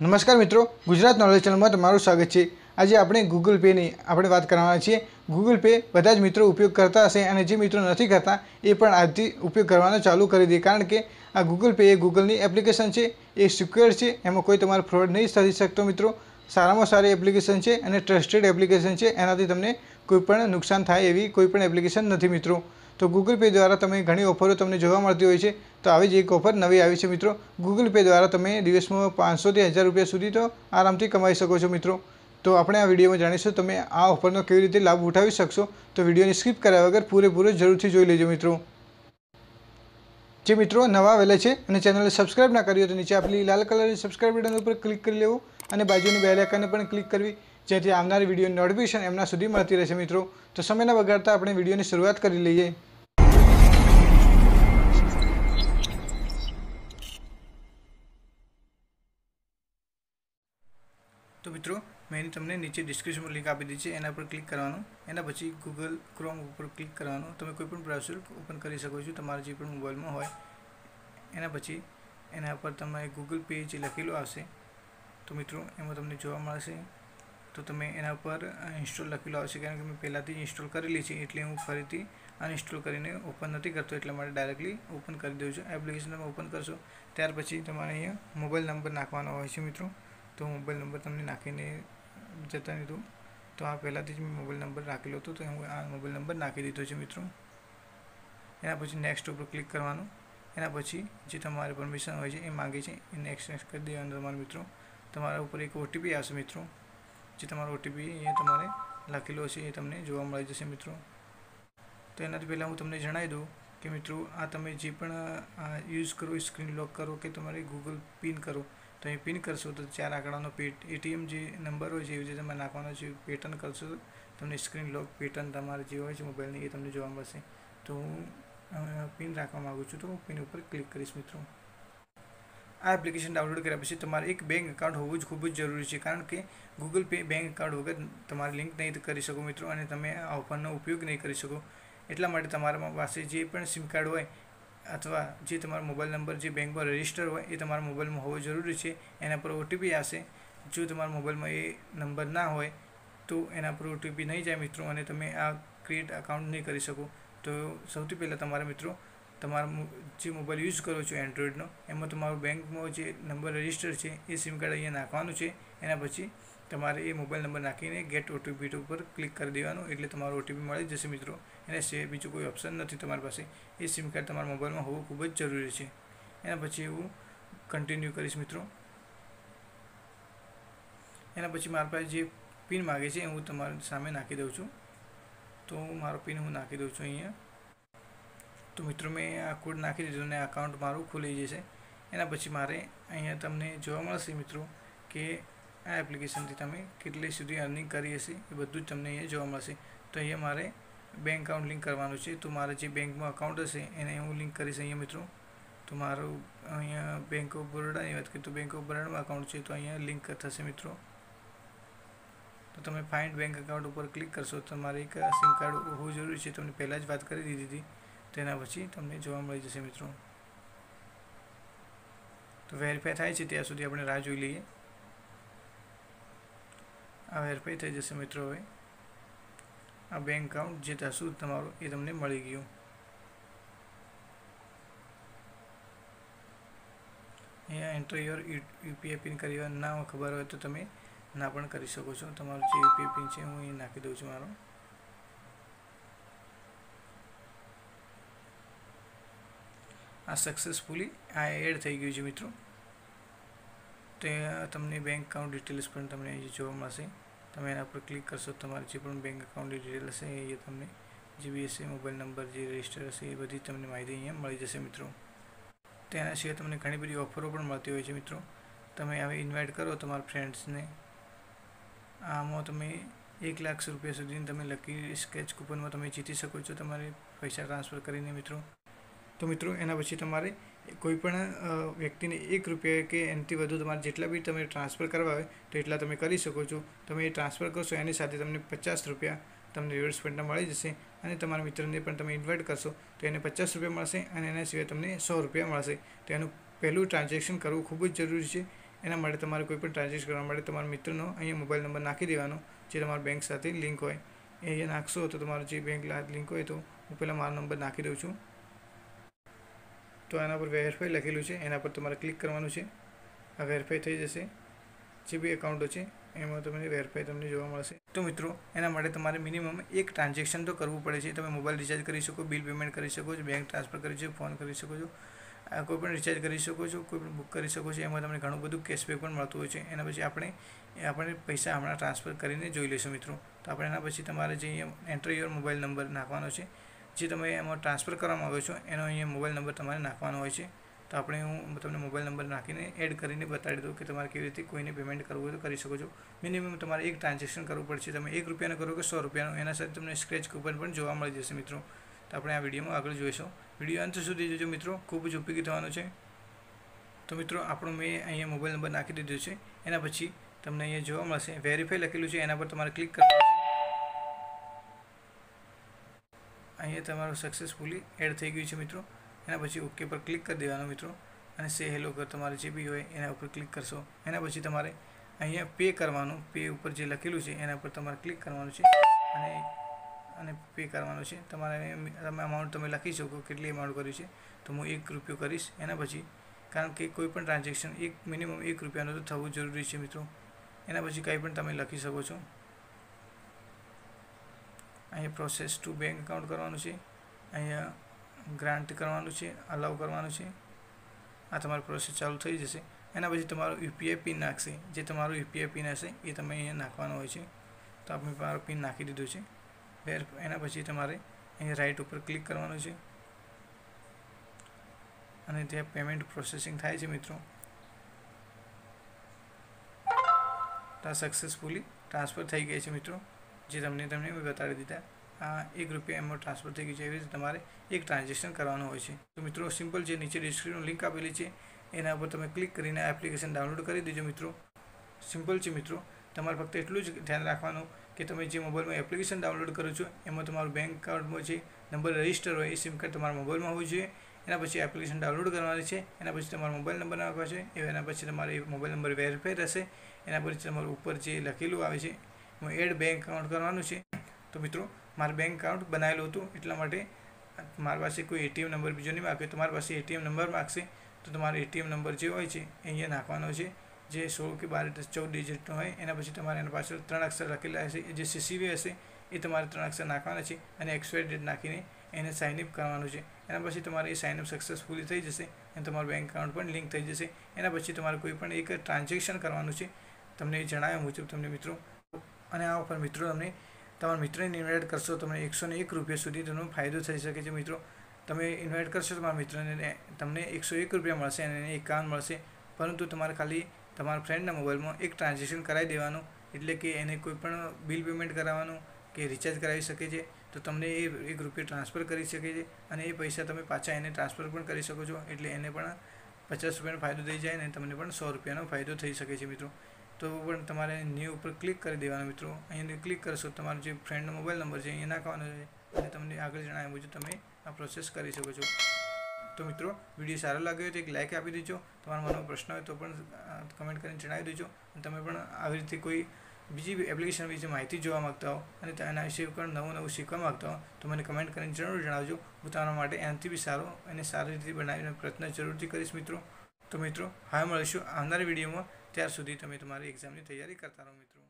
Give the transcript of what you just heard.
નમસ્કાર મિત્રો, ગુજરાત નોલેજ ચેનલમાં તમારું સ્વાગત છે. આજે આપણે ગૂગલ પેની આપણે વાત કરવાના છીએ. ગૂગલ પે બધા જ મિત્રો ઉપયોગ કરતા હશે અને જે મિત્રો નથી કરતા, એ પણ આજથી ઉપયોગ કરવાનો ચાલુ કરી દે. કારણ કે આ ગૂગલ પે એ ગૂગલની એપ્લિકેશન છે, એ સિક્યોર છે, એમાં કોઈ તમારો ફ્રોડ નહીં થઈ શકતો મિત્રો. સારામાં સારી એપ્લિકેશન છે અને ટ્રસ્ટેડ એપ્લિકેશન છે, એનાથી તમને કોઈ પણ નુકસાન થાય એવી કોઈ પણ એપ્લિકેશન નથી મિત્રો. તો ગૂગલ પે દ્વારા તમે ઘણી ઓફરો તમને જોવા મળતી હોય છે. તો આવી જ એક ઓફર નવી આવી છે મિત્રો. ગૂગલ પે દ્વારા તમે દિવસમાં પાંચસોથી હજાર રૂપિયા સુધી તો આરામથી કમાઈ શકો છો મિત્રો. તો આપણે આ વિડીયોમાં જાણીશું તમે આ ઓફરનો કેવી રીતે લાભ ઉઠાવી શકશો. તો વિડીયોની સ્કીપ કર્યા વગર પૂરેપૂરો જરૂરથી જોઈ લેજો મિત્રો. જે મિત્રો નવા આવેલા છે અને ચેનલને સબસ્ક્રાઇબ ના કરી હોય તો નીચે આપેલી લાલ કલરની સબસ્ક્રાઇબ બટન ઉપર ક્લિક કરી લેવું અને બાજુની બેલ આઇકનને પણ ક્લિક કરવી, જેથી આવનારી વિડીયોની નોટિફિકેશન એમના સુધી મળતી રહેશે મિત્રો. તો સમયના બગાડતા આપણે વિડીયોની શરૂઆત કરી લઈએ. મિત્રો, મેં તમને નીચે ડિસ્ક્રિપ્શનમાં લિંક આપી દીધી છે, એના પર ક્લિક કરવાનું. એના પછી ગૂગલ ક્રોમ ઉપર ક્લિક કરવાનું. તમે કોઈ પણ બ્રાઉઝર ઓપન કરી શકો છો, તમારા જે પણ મોબાઈલમાં હોય. એના પછી એના પર તમારે ગૂગલ પે જે લખેલું આવશે. તો મિત્રો, એમાં તમને જોવા મળશે. તો તમે એના પર ઇન્સ્ટોલ લખેલું આવશે, કારણ કે મેં પહેલાંથી ઇન્સ્ટોલ કરેલી છે, એટલે હું ફરીથી અનઇન્સ્ટોલ કરીને ઓપન નથી કરતો, એટલા માટે ડાયરેક્ટલી ઓપન કરી દઉં છું. એપ્લિકેશન તમે ઓપન કરશો, ત્યાર પછી તમારે અહીંયા મોબાઈલ નંબર નાખવાનો હોય છે મિત્રો. તો મોબાઈલ નંબર તમને નાખીને જતા દીધું તો આ પહેલાંથી જ મેં મોબાઈલ નંબર રાખેલો હતો, તો હું આ મોબાઈલ નંબર નાખી દીધો છે મિત્રો. એના પછી નેક્સ્ટ ઉપર ક્લિક કરવાનું. એના પછી જે તમારે પરમિશન હોય છે એ માગે છે એ નેક્સ્ટ નેક્સ્ટ કરી દેવાનું તમારા મિત્રો. તમારા ઉપર એક ઓટીપી આવશે મિત્રો. જે તમારો ઓટીપી એ તમારે લખેલો છે એ તમને જોવા મળી જશે મિત્રો. તો એનાથી પહેલાં હું તમને જણાવી દઉં કે મિત્રો આ તમે જે પણ યુઝ કરો સ્ક્રીન લોક કરો કે તમારે ગૂગલ પિન કરો તો એ પિન કરશો તો ચાર આંકડાનો પેટ, એટીએમ જે નંબર હોય છે, એવી રીતે તમે નાખવાનો છે, પેટર્ન કરશો તમને સ્ક્રીન લોક પેટર્ન તમારે જે હોય છે મોબાઈલની એ તમને જોવા મળશે. તો હું પિન રાખવા માગું છું તો હું પિન ઉપર ક્લિક કરીશ મિત્રો. આ એપ્લિકેશન ડાઉનલોડ કર્યા પછી તમારે એક બેંક એકાઉન્ટ હોવું જ ખૂબ જ જરૂરી છે, કારણ કે ગૂગલ પે બેંક એકાઉન્ટ વગર તમારે લિંક નહીં કરી શકો મિત્રો અને તમે આ ઓફરનો ઉપયોગ નહીં કરી શકો. એટલા માટે તમારા પાસે જે પણ સિમ કાર્ડ હોય અથવા જે તમારો મોબાઈલ નંબર જે બેંકમાં રજિસ્ટર હોય એ તમારા મોબાઈલમાં હોવો જરૂરી છે, એના પર ઓટીપી આવશે. જો તમારા મોબાઈલમાં એ નંબર ના હોય, તો એના પર ઓટીપી નહીં જાય મિત્રો અને તમે આ ક્રિએટ અકાઉન્ટ નહીં કરી શકો. તો સૌથી પહેલાં તમારા મિત્રો તમારા જે મોબાઈલ યુઝ કરો છો એન્ડ્રોઈડનો, એમાં તમારો બેંકમાં જે નંબર રજિસ્ટર છે એ સિમ કાર્ડ અહીંયા નાખવાનું છે. એના પછી તમારે એ મોબાઈલ નંબર નાખીને ગેટ ઓટીપી ઉપર ક્લિક કરી દેવાનું, એટલે તમારો ઓટીપી મળી. જશે મિત્રો. એને સિવાય બીજું કોઈ ઓપ્શન નથી તમારી પાસે. એ સિમ કાર્ડ તમારા મોબાઈલમાં હોવું ખૂબ જ જરૂરી છે. એના પછી હું કન્ટિન્યુ કરીશ મિત્રો. એના પછી મારા પાસે જે પિન માગે છે હું તમારી સામે નાખી દઉં છું. તો મારો પિન હું નાખી દઉં છું અહીંયા. તો મિત્રો, મેં આ કોડ નાખી દીધો અને અકાઉન્ટ મારું ખુલી જશે. એના પછી મારે અહીંયા તમને જોવા મળશે મિત્રો કે આ એપ્લિકેશનથી તમે કેટલી સુધી અર્નિંગ કરી હશે એ બધું જ તમને અહીંયા જોવા મળશે. તો અહીંયા મારે બેંક અકાઉન્ટ લિંક કરવાનું છે. તો મારે જે બેંકમાં અકાઉન્ટ હશે એને હું લિંક કરીશ અહીંયા મિત્રો. તો મારું અહીંયા બેંક ઓફ બરોડાની વાત કરીએ તો બેંક ઓફ બરોડામાં અકાઉન્ટ છે તો અહીંયા લિંક થશે મિત્રો. તો તમે ફાઇન્ડ બેંક અકાઉન્ટ ઉપર ક્લિક કરશો તો તમારે એક સિમ કાર્ડ હોવું જરૂરી છે. તમને પહેલાં જ વાત કરી દીધી હતી. તેના પછી તમને જોવા મળી જશે મિત્રો. તો વેરીફાઈ થાય છે ત્યાં સુધી આપણે રાહ જોઈ લઈએ. આ વેરીફાઈ થઈ જશે મિત્રો હવે. આ બેંક અકાઉન્ટ જે થશું તમારું એ તમને મળી ગયું. અહીંયા એન્ટર યોર યુપીઆઈ પિન કરી ના ખબર હોય તો તમે ના પણ કરી શકો છો. તમારું જે યુપીઆઈ પિન છે હું એ નાખી દઉં છું મારો. આ સક્સેસફુલી આ એડ થઈ ગયું છે મિત્રો. તે તમને બેંક અકાઉન્ટ ડિટેલ્સ પણ તમને જોવા મળશે. તમે એના પર ક્લિક કરશો, તમારું જે પણ બેંક અકાઉન્ટની ડિટેલ હશે, એ તમને જે બી હશે મોબાઈલ નંબર જે રજિસ્ટર હશે, એ બધી તમને માહિતી અહીંયા મળી જશે મિત્રો. તેના સિવાય તમને ઘણી બધી ઓફરો પણ મળતી હોય છે મિત્રો. તમે હવે ઇન્વાઇટ કરો તમારા ફ્રેન્ડ્સને આમાં તમે એક લાખ રૂપિયા સુધીની તમે લકી સ્કેચ કૂપનમાં તમે જીતી શકો છો તમારે પૈસા ટ્રાન્સફર કરીને મિત્રો. તો મિત્રો, એના પછી તમારે કોઈ પણ વ્યક્તિને એક રૂપિયા કે એનાથી વધુ તમારે જેટલા બી તમે ટ્રાન્સફર કરવા હોય, તો એટલા તમે કરી શકો છો. તમે એ ટ્રાન્સફર કરશો, એની સાથે તમને પચાસ રૂપિયા તમને રિવર્સ પોઈન્ટના મળી જશે અને તમારા મિત્રને પણ તમે ઇન્વાઇટ કરશો, તો એને પચાસ રૂપિયા મળશે અને એના સિવાય તમને સો રૂપિયા મળશે. તો એનું પહેલું ટ્રાન્ઝેક્શન કરવું ખૂબ જ જરૂરી છે. એના માટે તમારે કોઈ પણ ટ્રાન્ઝેક્શન કરવા માટે તમારા મિત્રનો અહીંયા મોબાઈલ નંબર નાખી દેવાનો, જે તમારા બેંક સાથે લિંક હોય. એ નાખશો તો તમારો જે બેંક લિંક હોય તો હું પહેલાં મારો નંબર નાખી દઉં છું. તો એના પર વેરીફાઈ લખેલું છે. એના પર તમારે ક્લિક કરવાનું છે. આ વેરીફાઈ થઈ જશે. જે બી એકાઉન્ટો છે, એમાં તમને વેરીફાઈ તમને જોવા મળશે. તો મિત્રો, એના માટે તમારે મિનિમમ એક ટ્રાન્ઝેક્શન તો કરવું પડે છે. તમે મોબાઈલ રિચાર્જ કરી શકો બિલ પેમેન્ટ કરી શકો છો બેંક ટ્રાન્સફર કરી શકો ફોન કરી શકો છો. કોઈ પણ રિચાર્જ કરી શકો છો, કોઈ પણ બુક કરી શકો છો. એમાં તમને ઘણું બધું કેશબેક પણ મળતું હોય છે. એના પછી આપણે આપણે પૈસા હમણાં ટ્રાન્સફર કરીને જોઈ લઈશું મિત્રો. તો આપણે એના પછી તમારે જે એન્ટર યોર મોબાઈલ નંબર નાખવાનો છે જે તમે એમાં ટ્રાન્સફર કરવામાં આવ્યો છો, એનો અહીંયા મોબાઈલ નંબર તમારે નાખવાનો હોય છે. તો આપણે હું તમને મોબાઈલ નંબર નાખીને એડ કરીને બતાડી દઉં કે તમારે કેવી રીતે કોઈને પેમેન્ટ કરવું હોય તો કરી શકો છો. મિનિમમ તમારે એક ટ્રાન્ઝેક્શન કરવું પડશે. તમે એક રૂપિયાનું કરો કે સો રૂપિયાનું, એના સાથે તમને સ્ક્રેચ કૂપન પણ જોવા મળી જશે મિત્રો. તો આપણે આ વિડીયોમાં આગળ જોઈશું. વીડિયો અંત સુધી જોજો મિત્રો. ખૂબ જ ઉપયોગી થવાનો છે. તો મિત્રો, આપણો મેં અહીંયા મોબાઈલ નંબર નાખી દીધો છે. એના પછી તમને અહીંયા જોવા મળશે. વેરીફાઈ લખેલું છે. એના પર તમારે ક્લિક કરવાનું અહીંયા તમારું સક્સેસફુલી એડ થઈ ગયું છે મિત્રો. એના પછી ઓકે પર ક્લિક કરી દેવાનું મિત્રો. અને સે હેલો કર તમારે જે બી હોય એના ઉપર ક્લિક કરશો. એના પછી તમારે અહીંયા પે કરવાનું પે ઉપર જે લખેલું છે એના પર તમારે ક્લિક કરવાનું છે. અને અને પે કરવાનું છે. તમારે તમે અમાઉન્ટ તમે લખી શકો કેટલી અમાઉન્ટ કર્યું છે. તો હું એક રૂપિયો કરીશ. એના પછી કારણ કે કોઈ પણ ટ્રાન્ઝેક્શન એક મિનિમમ એક રૂપિયાનું તો થવું જરૂરી છે મિત્રો. એના પછી કંઈ પણ તમે લખી શકો છો. અહીંયા પ્રોસેસ ટુ બેંક એકાઉન્ટ કરવાનું છે. અહીંયા ગ્રાન્ટ કરવાનું છે અલાઉ કરવાનું છે. આ તમારી પ્રોસેસ ચાલુ થઈ જશે. એના પછી તમારું યુપીઆઈ પિન નાખશે. જે તમારું યુપીઆઈ પિન હશે, એ તમે અહીંયા નાખવાનો હોય છે. તો આપણે મારો પિન નાખી દીધો છે. વેર એના પછી તમારે અહીંયા રાઈટ ઉપર ક્લિક કરવાનું છે. અને ત્યાં પેમેન્ટ પ્રોસેસિંગ થાય છે, મિત્રો. સક્સેસફુલી ટ્રાન્સફર થઈ ગઈ છે, મિત્રો. જે તમને તમને મેં બતાડી દીધા, આ એક રૂપિયા એમાં ટ્રાન્સફર થઈ ગયું છે, એવી રીતે તમારે એક ટ્રાન્ઝેક્શન કરવાનું હોય છે. તો મિત્રો સિમ્પલ જે નીચે ડિસ્ક્રિપ્શન લિંક આપેલી છે, એના ઉપર તમે ક્લિક કરીને એપ્લિકેશન ડાઉનલોડ કરી દેજો મિત્રો. સિમ્પલ છે મિત્રો. તમારે ફક્ત એટલું જ ધ્યાન રાખવાનું કે તમે જે મોબાઈલમાં એપ્લિકેશન ડાઉનલોડ કરો છો, એમાં તમારું બેંક એકાઉન્ટમાં જે નંબર રજિસ્ટર હોય, એ સિમ કાર્ડ તમારા મોબાઈલમાં હોવું જોઈએ. એના પછી એપ્લિકેશન ડાઉનલોડ કરવાની છે, એના પછી તમારો મોબાઈલ નંબર નાખવા છે, એના પછી તમારે મોબાઈલ નંબર વેરીફાઈ રહેશે એના પછી તમારું ઉપર જે લખેલું આવે છે એમાં એડ બેંક એકાઉન્ટ કરવાનું છે. તો મિત્રો, મારે બેંક એકાઉન્ટ બનાવેલું હતું, એટલા માટે મારી પાસે કોઈ એટીએમ નંબર બીજો નહીં માગે તો મારી પાસે એટીએમ નંબર માગશે, તો તમારો એટીએમ નંબર જે હોય છે અહીંયા નાખવાનો છે. જે સોળ કે બાર ચૌદ ડિજિટનો હોય, એના પછી તમારે એના પાછળ ત્રણ અક્ષર લખેલા હશે. જે સીસીવી હશે, એ તમારે ત્રણ અક્ષર નાખવાના છે અને એક્સપાયર ડેટ નાખીને એને સાઇનઅપ કરવાનું છે. એના પછી તમારે એ સાઇનઅપ સક્સેસફુલી થઈ જશે અને તમારું બેંક એકાઉન્ટ પણ લિંક થઈ જશે. એના પછી તમારે કોઈ પણ એક ટ્રાન્ઝેક્શન કરવાનું છે. તમને જણાવ્યા મુજબ તમને મિત્રો અને આ ઓફર મિત્રો તમને તમારા મિત્રને ઇન્વાઇટ કરશો, તમને એકસો ને એક રૂપિયા સુધી તમને ફાયદો થઈ શકે છે મિત્રો. તમે ઇન્વાઇટ કરશો તમારા મિત્રને તમને એકસો એક રૂપિયા મળશે અને એને એકાઉન્ટ મળશે. પરંતુ તમારે ખાલી તમારા ફ્રેન્ડના મોબાઈલમાં એક ટ્રાન્ઝેક્શન કરાવી દેવાનું, એટલે કે એને કોઈ પણ બિલ પેમેન્ટ કરાવવાનું કે રિચાર્જ કરાવી શકે છે, તો તમને એ એક રૂપિયા ટ્રાન્સફર કરી શકે છે અને એ પૈસા તમે પાછા એને ટ્રાન્સફર પણ કરી શકો છો, એટલે એને પણ પચાસ રૂપિયાનો ફાયદો થઈ જાય અને તમને પણ સો રૂપિયાનો ફાયદો થઈ શકે છે મિત્રો. તો પણ તમારે ન્યૂ ઉપર ક્લિક કરી દેવાનું મિત્રો. અહીંયા ક્લિક કરશો તમારો જે ફ્રેન્ડનો મોબાઈલ નંબર છે, એના નાખવાનો છે અને તમને આગળ જણાવ્યા મુજબ તમે આ પ્રોસેસ કરી શકો છો. તો મિત્રો વીડિયો સારો લાગ્યો હોય તો એક લાઇક આપી દેજો. તમારા મનમાં પ્રશ્ન હોય તો પણ કમેન્ટ કરીને જણાવી દેજો. અને તમે પણ આવી રીતે કોઈ બીજી એપ્લિકેશન વિશે માહિતી જોવા માગતા હો અને તેના વિશે પણ નવું નવું શીખવા માગતા હો, તો મને કમેન્ટ કરીને જરૂર જણાવજો. હું તમારા માટે એનાથી બી સારો અને સારી રીતે બનાવીને પ્રયત્ન જરૂરથી કરીશ મિત્રો. તો મિત્રો, હવે મળીશું આવનારી વિડીયોમાં ત્યાર સુધી તમે તમારી એક્ઝામની તૈયારી કરતા રહો મિત્રો.